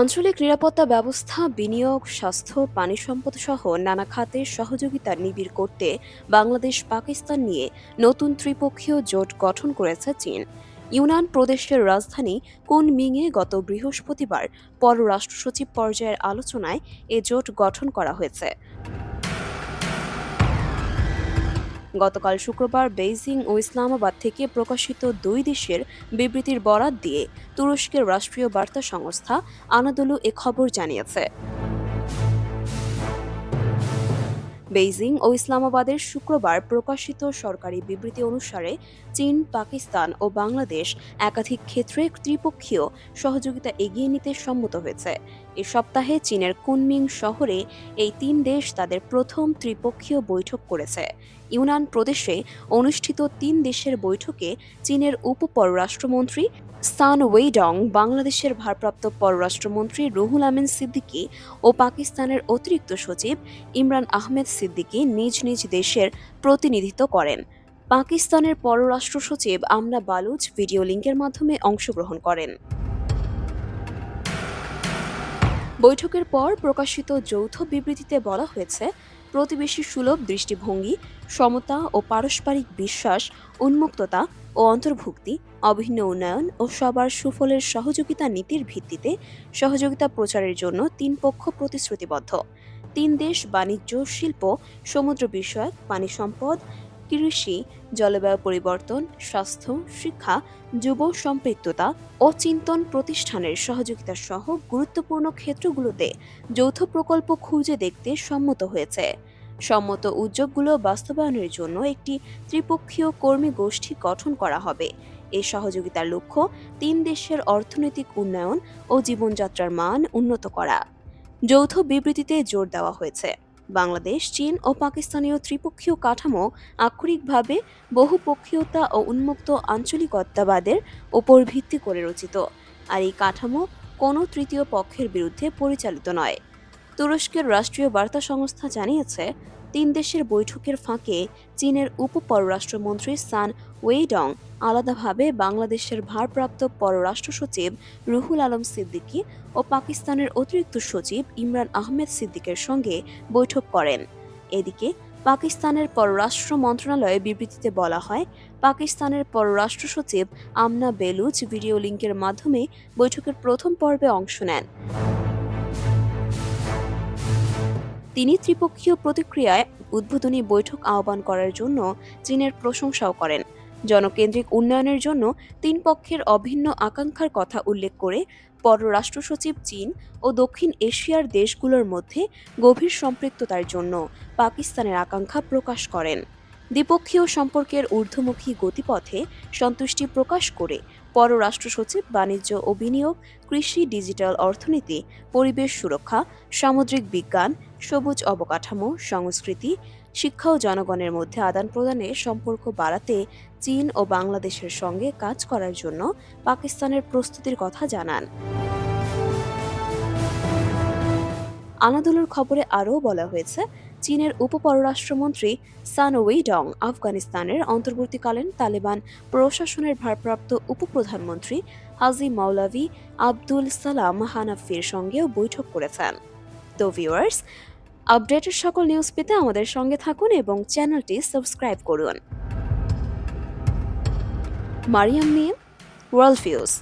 আঞ্চলিক নিরাপত্তা ব্যবস্থা, বিনিয়োগ, স্বাস্থ্য, পানি সম্পদ সহ নানা খাতে সহযোগিতা নিবিড় করতে বাংলাদেশ পাকিস্তান নিয়ে নতুন ত্রিপক্ষীয় জোট গঠন করেছে চীন। ইউনান প্রদেশের রাজধানী কুনমিংয়ে গত বৃহস্পতিবার পররাষ্ট্র সচিব পর্যায়ের আলোচনায় এ জোট গঠন করা হয়েছে। গতকাল শুক্রবার বেইজিং ও ইসলামাবাদ থেকে প্রকাশিত দুই দেশের বিবৃতির বরাত দিয়ে তুরস্কের রাষ্ট্রীয় বার্তা সংস্থা আনাদুলু এ খবর জানিয়েছে। বেইজিং ও ইসলামাবাদের শুক্রবার প্রকাশিত সরকারি বিবৃতি অনুসারে চীন, পাকিস্তান ও বাংলাদেশ একাধিক ক্ষেত্রে ত্রিপক্ষীয় সহযোগিতা এগিয়ে নিতে সম্মত হয়েছে। এ সপ্তাহে চীনের কুনমিং শহরে এই তিন দেশ তাদের প্রথম ত্রিপক্ষীয় বৈঠক করেছে। ইউনান প্রদেশে অনুষ্ঠিত তিন দেশের বৈঠকে চীনের উপ পররাষ্ট্রমন্ত্রী সান ওয়েডং বাংলাদেশের ভারপ্রাপ্ত পররাষ্ট্রমন্ত্রী রুহুল আমিন সিদ্দিকী ও পাকিস্তানের অতিরিক্ত সচিব ইমরান আহমেদ সিদ্দিকী নিজ নিজ দেশের প্রতিনিধিত্ব করেন। পাকিস্তানের পররাষ্ট্র সচিব আমনা বালুচ ভিডিও লিঙ্কের মাধ্যমে অংশগ্রহণ করেন। বৈঠকের পর প্রকাশিত যৌথ বিবৃতিতে বলা হয়েছে প্রতিবেশী সুলভ দৃষ্টিভঙ্গি, সমতা ও পারস্পরিক বিশ্বাস, উন্মুক্ততা ও অন্তর্ভুক্তি, অভিন্ন উন্নয়ন ও সবার সুফলের সহযোগিতা নীতির ভিত্তিতে সহযোগিতা প্রচারের জন্য তিন পক্ষ প্রতিশ্রুতিবদ্ধ। তিন দেশ বাণিজ্য, শিল্প, সমুদ্র বিষয়ক, পানি সম্পদ কৃষি জলবায়ু পরিবর্তন, স্বাস্থ্য, শিক্ষা, যুব সম্পৃক্ততা ও চিন্তন প্রতিষ্ঠানের সহযোগিতা সহ গুরুত্বপূর্ণ ক্ষেত্রগুলোতে যৌথ প্রকল্প খুঁজে দেখতে সম্মত হয়েছে। সম্মত উদ্যোগগুলো বাস্তবায়নের জন্য একটি ত্রিপক্ষীয় কর্মী গোষ্ঠী গঠন করা হবে। এই সহযোগিতার লক্ষ্য তিন দেশের অর্থনৈতিক উন্নয়ন ও জীবনযাত্রার মান উন্নত করা। যৌথ বিবৃতিতে জোর দেওয়া হয়েছে। বাংলাদেশ, চীন ও পাকিস্তানীয় ত্রিপক্ষীয় কাঠামো আক্ষরিকভাবে বহুপক্ষীয়তা ও উন্মুক্ত আঞ্চলিকতাবাদের ওপর ভিত্তি করে রচিত। আর এই কাঠামো কোনো তৃতীয় পক্ষের বিরুদ্ধে পরিচালিত নয়। তুরস্কের রাষ্ট্রীয় বার্তা সংস্থা জানিয়েছে তিন দেশের বৈঠকের ফাঁকে চীনের উপ পররাষ্ট্রমন্ত্রী সান ওয়েডং আলাদাভাবে বাংলাদেশের ভারপ্রাপ্ত পররাষ্ট্র সচিব রুহুল আলম সিদ্দিকী ও পাকিস্তানের অতিরিক্ত সচিব ইমরান আহমেদ সিদ্দিকের সঙ্গে বৈঠক করেন। এদিকে, পাকিস্তানের পররাষ্ট্র মন্ত্রণালয়ে বিবৃতিতে বলা হয়, পাকিস্তানের পররাষ্ট্র সচিব আমনা বেলুচ ভিডিও লিঙ্কের মাধ্যমে বৈঠকের প্রথম পর্বে অংশ নেন। তিনি ত্রিপক্ষীয় প্রতিক্রিয়ায় উদ্বোধনী বৈঠক আহ্বান করার জন্য চীনের প্রশংসাও করেন। জনকেন্দ্রিক উন্নয়নের জন্য তিন পক্ষের অভিন্ন আকাঙ্ক্ষার কথা উল্লেখ করে পররাষ্ট্র সচিব চীন ও দক্ষিণ এশিয়ার দেশগুলোর মধ্যে গভীর সম্পৃক্ততার জন্য পাকিস্তানের আকাঙ্ক্ষা প্রকাশ করেন। দ্বিপক্ষীয় সম্পর্কের ঊর্ধ্বমুখী গতিপথে সন্তুষ্টি প্রকাশ করে পররাষ্ট্র সচিব বাণিজ্য ও বিনিয়োগ, কৃষি, ডিজিটাল অর্থনীতি, পরিবেশ সুরক্ষা, সামুদ্রিক বিজ্ঞান, সবুজ অবকাঠামো, সংস্কৃতি, শিক্ষা ও জনগণের মধ্যে আদান প্রদানে সম্পর্ক বাড়াতে চীন ও বাংলাদেশের সঙ্গে কাজ করার জন্য পাকিস্তানের প্রস্তুতির কথা জানান। আনাদুলুর খবরে আরও বলা হয়েছে চীনের উপপররাষ্ট্রমন্ত্রী সান ওয়েডং আফগানিস্তানের অন্তর্বর্তীকালীন তালেবান প্রশাসনের ভারপ্রাপ্ত উপপ্রধানমন্ত্রী হাজি মাওলাভি আব্দুল সালাম হানাফির সঙ্গেও বৈঠক করেছেন। তো ভিউয়ার্স, আপডেটের সকল নিউজ পেতে আমাদের সঙ্গে থাকুন এবং চ্যানেলটি সাবস্ক্রাইব করুন। Mariam Mim world views.